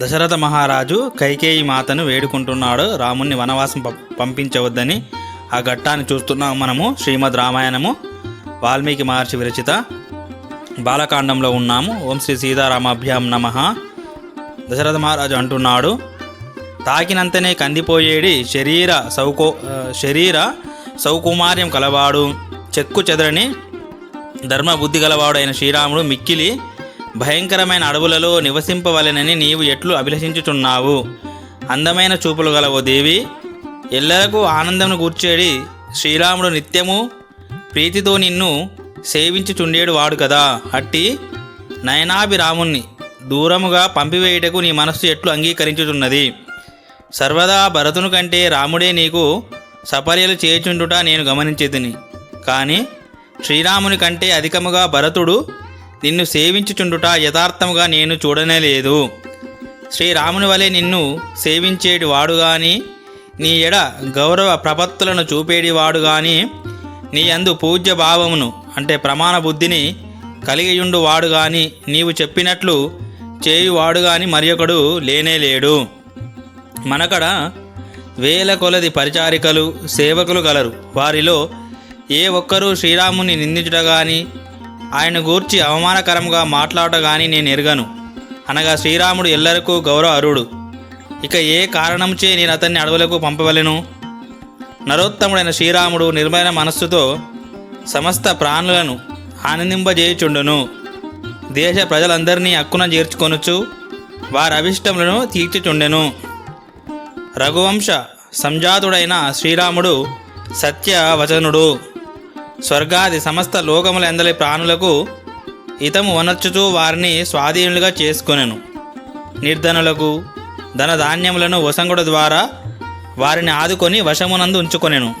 దశరథ మహారాజు కైకేయి మాతను వేడుకుంటున్నాడు. రాముణ్ణి వనవాసం పం- పంపించవద్దని ఆ ఘట్టాన్ని చూస్తున్నాం మనము శ్రీమద్ రామాయణము. వాల్మీకి మహర్షి విరచిత. బాలకాండంలో ఉన్నాము. ఓం శ్రీ సీతారామాభ్యాం నమ. దశరథ మహారాజు అంటున్నాడు తాకినంతనే కందిపోయేడి శరీర సౌకో శరీర సౌకుమార్యం కలవాడు. చెక్కు చెదరని ధర్మబుద్ధి గలవాడైన శ్రీరాముడు మిక్కిలి భయంకరమైన అడవులలో నివసింపవలెనని నీవు ఎట్లు అభిలషించుచున్నావు? అందమైన చూపులు గల ఓ దేవి ఎల్లరకు ఆనందమును కూర్చేడి శ్రీరాముడు నిత్యము ప్రీతితో నిన్ను సేవించుచుండేడు వాడు కదా. అట్టి నయనాభిరాముణ్ణి దూరముగా పంపివేయుటకు నీ మనస్సు ఎట్లు అంగీకరించుచున్నది? సర్వదా భరతుని కంటే రాముడే నీకు సపర్యలు చేయుచుండుట నేను గమనించేదిని. కానీ శ్రీరాముని కంటే అధికముగా భరతుడు నిన్ను సేవించుచుండుట యథార్థముగా నేను చూడనే లేదు శ్రీరాముని వలె నిన్ను సేవించేటి వాడు గాని నీ ఎడ గౌరవ ప్రపత్తులను చూపేటివాడు గాని నీ అందు పూజ్య భావమును అంటే ప్రమాణ బుద్ధిని కలిగియుండు వాడు గాని నీవు చెప్పినట్లు చేయువాడు గాని మరి ఒకడు లేనే లేడు. మనకడ వేల కొలది పరిచారికలు సేవకులు గలరు. వారిలో ఏ ఒక్కరూ శ్రీరాముని నిందించుట గాని ఆయన గూర్చి అవమానకరంగా మాట్లాడగాని నేను ఎరగను అనగా శ్రీరాముడు ఎల్లరకు గౌరవ అరుడు ఇక ఏ కారణంచే నేను అతన్ని అడవులకు పంపవలెను? నరోత్తముడైన శ్రీరాముడు నిర్మల మనస్సుతో సమస్త ప్రాణులను ఆనందింపజేయుచుండును. దేశ ప్రజలందరినీ హక్కున చేర్చుకొనుచు వారి అభిష్టములను తీర్చుచుండెను. రఘువంశ సంజాతుడైన శ్రీరాముడు సత్యవచనుడు. స్వర్గాది సమస్త లోకములందలి ప్రాణులకు ఇతము వనర్చుతూ వారిని స్వాధీనులుగా చేసుకొనెను. నిర్ధనులకు ధనధాన్యములను వసంగుడ ద్వారా వారిని ఆదుకొని వశమునందు ఉంచుకొనెను.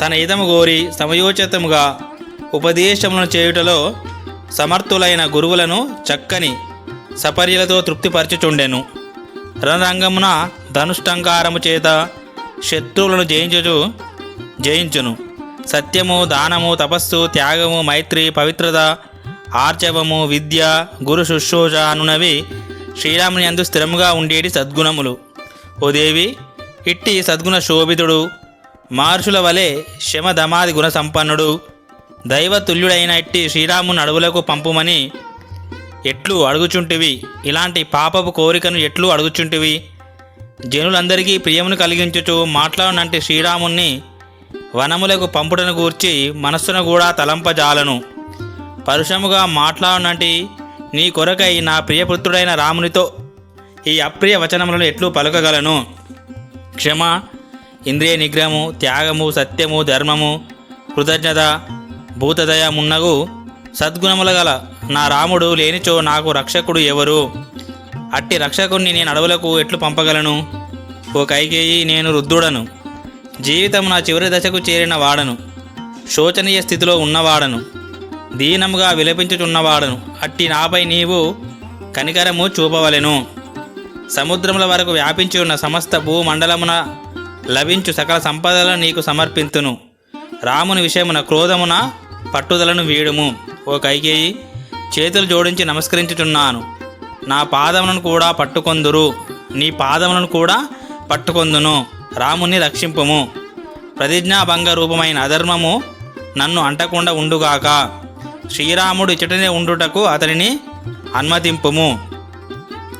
తన హితము గోరి సమయోచితముగా ఉపదేశములను చేయుటలో సమర్థులైన గురువులను చక్కని సపర్యలతో తృప్తిపరచుచుండెను. రణరంగమున ధనుష్టంకారము చేత శత్రువులను జయించుచు జయించును. సత్యము దానము తపస్సు త్యాగము మైత్రి పవిత్రత ఆర్చవము విద్య గురు శుశ్రూష అనునవి శ్రీరాముని అందు స్థిరముగా ఉండేటి సద్గుణములు. ఓ దేవి ఇట్టి సద్గుణ శోభితుడు మహర్షుల వలె శమధమాది గుణ సంపన్నుడు దైవతుల్యుడైన ఇట్టి శ్రీరాముని అడవులకు పంపుమని ఎట్లు అడుగుచుంటివి? ఇలాంటి పాపపు కోరికను ఎట్లు అడుగుచుంటివి? జనులందరికీ ప్రియమును కలిగించుచు మాట్లాడనంటే శ్రీరాముణ్ణి వనములకు పంపుటను గూర్చి మనస్సును కూడా తలంపజాలను. పరుషముగా మాట్లాడనంటి నీ కొరకై నా ప్రియపుత్రుడైన రామునితో ఈ అప్రియ వచనములను ఎట్లు పలకగలను? క్షమ ఇంద్రియ నిగ్రహము త్యాగము సత్యము ధర్మము కృతజ్ఞత భూతదయ మున్నగు సద్గుణముల గల నా రాముడు లేనిచో నాకు రక్షకుడు ఎవరు? అట్టి రక్షకుణ్ణి నేను అడవులకు ఎట్లు పంపగలను? ఓ కైకేయి నేను రుద్ధుడను జీవితం నా చివరి దశకు చేరిన వాడను. శోచనీయ స్థితిలో ఉన్నవాడను. దీనముగా విలపించుచున్నవాడను. అట్టి నాపై నీవు కనికరము చూపవలెను. సముద్రముల వరకు వ్యాపించి ఉన్న సమస్త భూమండలమున లభించు సకల సంపదలను నీకు సమర్పింతును. రాముని విషయమున క్రోధమున పట్టుదలను వీడుము. ఓ కైకేయి చేతులు జోడించి నమస్కరించుచున్నాను. నా పాదములను కూడా పట్టుకొందురు. నీ పాదములను కూడా పట్టుకొందును. రాముని రక్షింపుము. ప్రతిజ్ఞాభంగ రూపమైన అధర్మము నన్ను అంటకుండా ఉండుగాక. శ్రీరాముడు ఇచ్చటనే ఉండుటకు అతనిని అనుమతింపుము.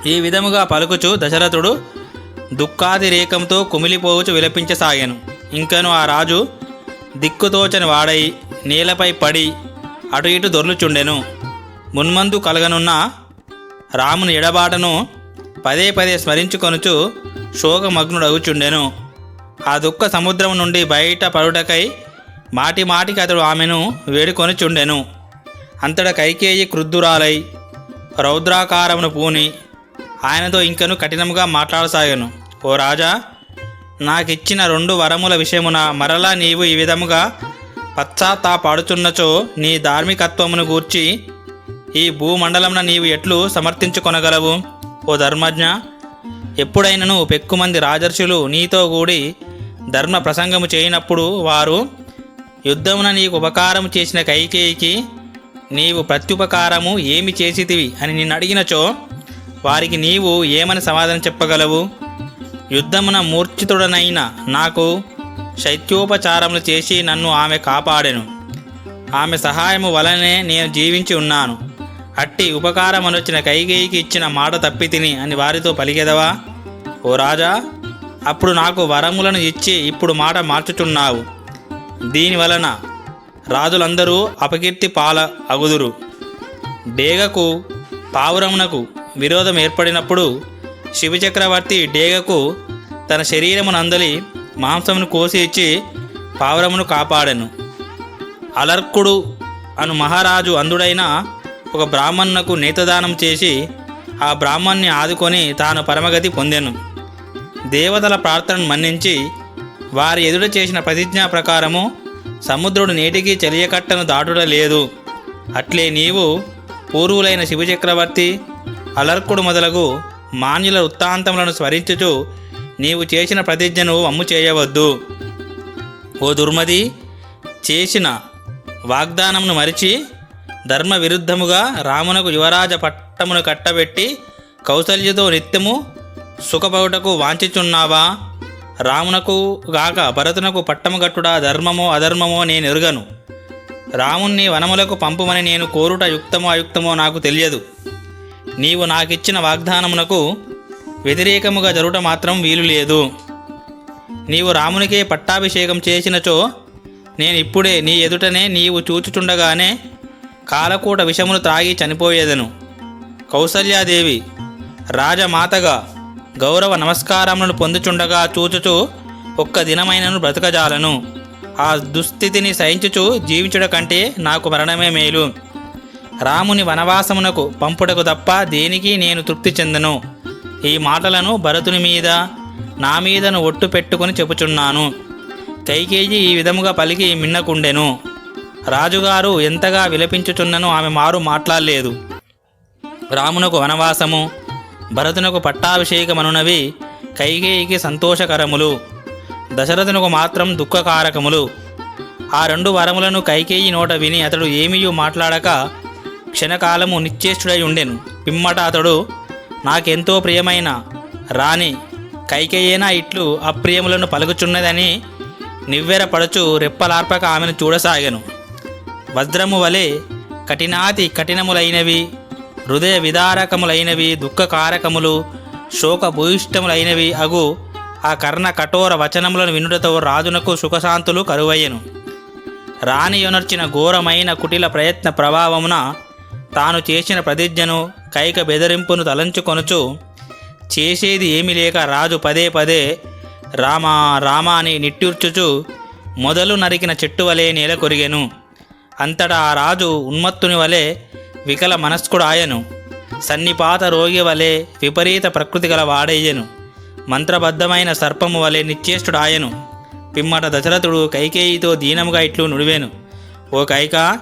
ఈ విధముగా పలుకుచు దశరథుడు దుఃఖాతిరేకంతో కుమిలిపోవచ్చు విలపించసాగాను. ఇంకను ఆ రాజు దిక్కుతోచని వాడై నేలపై పడి అటు ఇటు దొర్లుచుండెను. మున్మందు కలగనున్న రాముని ఎడబాటను పదే పదే స్మరించుకొనుచు శోకమగ్నుడవుచుండెను ఆ దుఃఖ సముద్రం నుండి బయట పడుటకై మాటి మాటికి అతడు ఆమెను వేడుకొనిచుండెను. అంతట కైకేయి క్రుద్ధురాలై రౌద్రాకారమును పూని ఆయనతో ఇంకను కఠినముగా మాట్లాడసాగాను. ఓ రాజా నాకిచ్చిన రెండు వరముల విషయమున మరలా నీవు ఈ విధముగా పశ్చాత్తాపాడుచున్నచో నీ ధార్మికత్వమును గూర్చి ఈ భూమండలమున నీవు ఎట్లు సమర్థించుకొనగలవు? ఓ ధర్మజ్ఞ ఎప్పుడైనను పెక్కుమంది రాజర్షులు నీతో కూడి ధర్మ ప్రసంగము చేయనప్పుడు వారు యుద్ధమున నీకు ఉపకారం చేసిన కైకేయికి నీవు ప్రత్యుపకారము ఏమి చేసితివి అని నిన్ను అడిగినచో వారికి నీవు ఏమని సమాధానం చెప్పగలవు? యుద్ధమున మూర్ఛితుడనైన నాకు శైత్యోపచారములు చేసి నన్ను ఆమె కాపాడెను. ఆమె సహాయము వలనే నేను జీవించి ఉన్నాను. అట్టి ఉపకారమనొచ్చిన కైకేయికి ఇచ్చిన మాట తప్పి తిని అని వారితో పలికెదవా? ఓ రాజా అప్పుడు నాకు వరములను ఇచ్చి ఇప్పుడు మాట మార్చుచున్నావు. దీని వలన రాజులందరూ అపకీర్తి పాల అగుదురు. డేగకు పావురమునకు విరోధం ఏర్పడినప్పుడు శివచక్రవర్తి డేగకు తన శరీరమునందలి మాంసమును కోసి ఇచ్చి పావురమును కాపాడెను. అలర్కుడు అను మహారాజు అందుడైన ఒక బ్రాహ్మణునకు నేతదానం చేసి ఆ బ్రాహ్మణ్ణి ఆదుకొని తాను పరమగతి పొందెను. దేవతల ప్రార్థనను మన్నించి వారి ఎదుట చేసిన ప్రతిజ్ఞా ప్రకారము సముద్రుడు నేటికి చెలియకట్టను దాటుట లేదు అట్లే నీవు పూర్వులైన శివచక్రవర్తి అలర్కుడు మొదలగు మాన్యుల వృత్తాంతములను స్మరించుచు నీవు చేసిన ప్రతిజ్ఞను అమ్ము చేయవద్దు. ఓ దుర్మది చేసిన వాగ్దానమును మరిచి ధర్మ విరుద్ధముగా రామునకు యువరాజ పట్టమును కట్టబెట్టి కౌసల్యతో నిత్యము సుఖపగుటకు వాంచుచున్నావా రామునకు గాక భరతునకు పట్టముగట్టుడా ధర్మమో అధర్మమో నేను ఎరుగను. రాముణ్ణి వనములకు పంపుమని నేను కోరుట యుక్తమో అయుక్తమో నాకు తెలియదు. నీవు నాకిచ్చిన వాగ్దానమునకు వ్యతిరేకముగా జరుట మాత్రం వీలు లేదు. నీవు రామునికే పట్టాభిషేకం చేసినచో నేను ఇప్పుడే నీ ఎదుటనే నీవు చూచుచుండగానే కాలకూట విషమును త్రాగి చనిపోయేదను. కౌసల్యాదేవి రాజమాతగా గౌరవ నమస్కారములను పొందుచుండగా చూచుచు ఒక్క దినమైనను బ్రతకజాలను. ఆ దుస్థితిని సహించుచు జీవించుట కంటే నాకు మరణమే మేలు. రాముని వనవాసమునకు పంపుటకు తప్ప దేనికి నేను తృప్తి చెందను. ఈ మాటలను భరతుని మీద నా మీదను ఒట్టు పెట్టుకుని చెప్పుచున్నాను. కైకేయి ఈ విధముగా పలికి మిన్నకుండెను. రాజుగారు ఎంతగా విలపించుచున్నను ఆమె మారు మాట్లాడలేదు. రామునకు వనవాసము భరతునకు పట్టాభిషేకమనునవి కైకేయికి సంతోషకరములు దశరథునకు మాత్రం దుఃఖకారకములు. ఆ రెండు వరములను కైకేయి నోట విని అతడు ఏమీయూ మాట్లాడక క్షణకాలము నిశ్చేష్టుడై ఉండెను పిమ్మట అతడు నాకెంతో ప్రియమైన రాణి కైకేయేనా ఇట్లు అప్రియములను పలుకుచున్నదని నివ్వెరపడుచు రెప్పలార్పక ఆమెను చూడసాగాను. వజ్రము వలె కఠినాతి కఠినములైనవి హృదయ విదారకములైనవి దుఃఖకారకములు శోకభూయిష్టములైనవి అగు. ఆ కర్ణ కఠోర వచనములను వినుడతో రాజునకు సుఖశాంతులు కరువయ్యను. రాణియునర్చిన ఘోరమైన కుటిల ప్రయత్న ప్రభావమున తాను చేసిన ప్రతిజ్ఞను కైక బెదిరింపును తలంచుకొనుచు చేసేది ఏమీ లేక రాజు పదే పదే రామా రామా అని నిట్టూర్చుచు మొదలు నరికిన చెట్టు వలె నేల కొరిగెను అంతటా ఆ రాజు ఉన్మత్తుని వలె వికల మనస్కుడాయను. సన్నిపాత రోగి వలె విపరీత ప్రకృతి గల వాడయ్యను. మంత్రబద్ధమైన సర్పము వలె నిశ్చేష్టుడు పిమ్మట దశరథుడు కైకేయితో దీనముగా ఇట్లు నుడివేను. ఓ కైక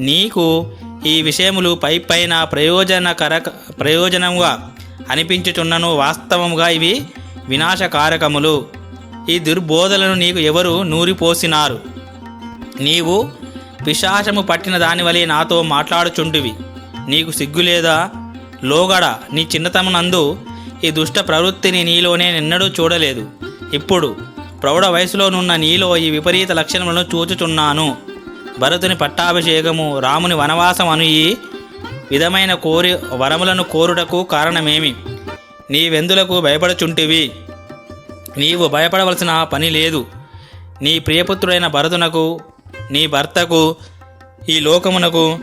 నీకు ఈ విషయములు పై పైన ప్రయోజనకర ప్రయోజనముగా అనిపించుచున్నను వాస్తవముగా ఇవి వినాశకారకములు. ఈ దుర్బోధలను నీకు ఎవరు నూరిపోసినారు? నీవు పిశాచము పట్టిన దానివలే నాతో మాట్లాడుచుంటివి. నీకు సిగ్గులేదా? లోగడ నీ చిన్నతమనందు ఈ దుష్ట ప్రవృత్తిని నీలోనే నిన్నడూ చూడలేదు. ఇప్పుడు ప్రౌఢ వయసులోనున్న నీలో ఈ విపరీత లక్షణములను చూచుచున్నాను. భరతుని పట్టాభిషేకము రాముని వనవాసం అను ఈ విధమైన కోరి వరములను కోరుటకు కారణమేమి? నీవెందులకు భయపడుచుంటివి? నీవు భయపడవలసిన పని లేదు. నీ ప్రియపుత్రుడైన భరతునకు నీ భర్తకు ఈ లోకమునకు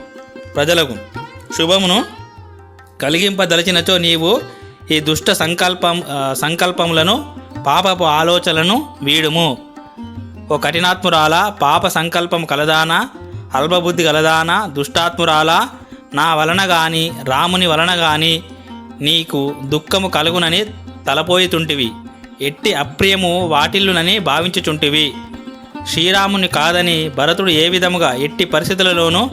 ప్రజలకు. శుభమును కలిగింపదలచినచో నీవు ఈ దుష్ట సంకల్పం సంకల్పములను పాపపు ఆలోచనలను వీడుము. ఓ కఠినాత్మురాల పాప సంకల్పం కలదానా అల్పబుద్ధి కలదానా దుష్టాత్మురాల నా వలన గాని రాముని వలన గాని నీకు దుఃఖము కలుగునని తలపోయితుంటివి ఎట్టి అప్రియము వాటిల్లునని భావించుచుంటివి. శ్రీరాముని కాదని భరతుడు ఏ విధముగా ఎట్టి పరిస్థితులలోనూ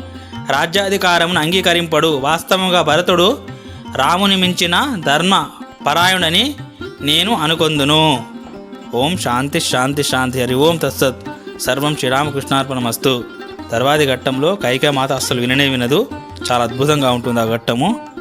రాజ్యాధికారమును అంగీకరింపడు. వాస్తవంగా భరతుడు రాముని మించిన ధర్మ పరాయణుడని నేను అనుకొందును. ఓం శాంతి శాంతి శాంతి హరి ఓం తత్సత్. సర్వం శ్రీరామకృష్ణార్పణమస్తు. తర్వాతి ఘట్టంలో కైకమాత అస్సలు విననే వినదు. చాలా అద్భుతంగా ఉంటుంది ఆ ఘట్టము.